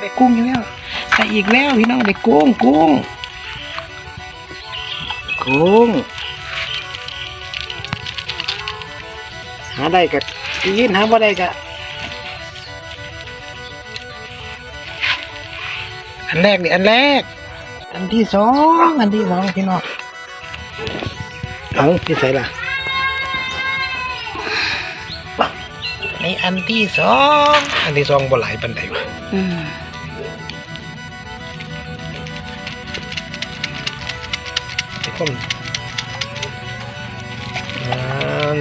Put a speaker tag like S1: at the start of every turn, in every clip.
S1: ได้กุ้งอีกแล้วได้อีกแล้วพี่น้องได้กุ้งกุ้งกุ้งหาได้กับกินหาบ่ได้กับอันแรกนี่อันแรก อันที่สองอันที่สองพี่น้องเอาพี่ใส่ละนี่อันที่สองอันที่สองบ่หลายปันใดวะ
S2: อืม
S1: คนนั่น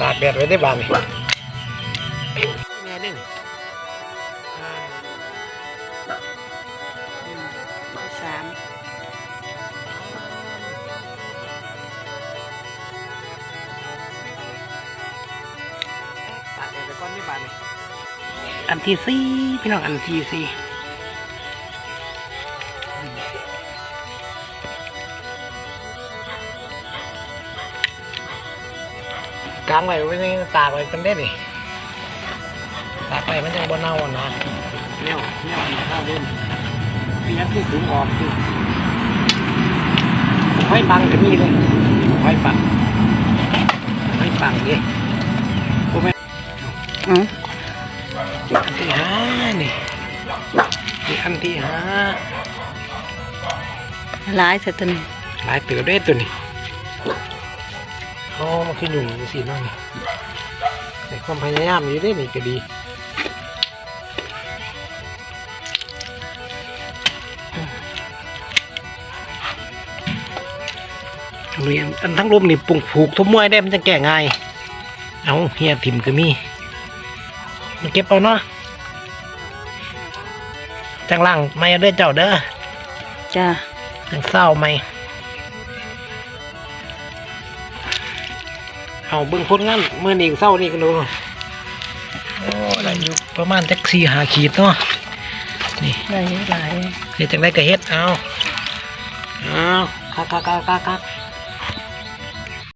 S1: ตากแดดไว้ได้บานนี่แม่นึง
S2: สาม
S1: ตากแดดไปก่อนได้บานนี่อันที่สี่พี่น้องอันที่สี่ กลางไว้ไว้ในตากไว้กันได้ดิตากไว้มันยังบ่เน่าอะนะแนวแนวมันเข้าเด่นพี่ยักษ์ที่ถุงออกคือไว้บังก็มีเลยไว้ปังไว้ปังดิกูไม่
S2: อืม
S1: อันที่ห้านี่นี่อันที่ห้า
S2: หลายสัตว์ตัวนี้
S1: หลายเตือได้ตัวนี้ เขามาขึ้นอยู่สิน้องนี่แต่ความพยายามอยู่ได้นี่ก็ดีลุยอันอันทั้งลมนี่ปรุงผูกทุบมวยได้มันจะแก่ง่าย เอาเฮียถิ่มก็มีมาเก็บเอาเนาะจังล่างไม่เอาเด้อเจ้าเด้อ
S2: จ้า
S1: จังเศร้าไหม เอาเบิ่งผลงานเมื่อนี้เศร้านี่ก็ดูโอ้ได้อยู่ประมาณจักสี่หาขีดเนาะนี่
S2: ได้หลาย
S1: เฮ็ดจังได้ก็เฮ็ดเอาเอาคักคักคักคักคัก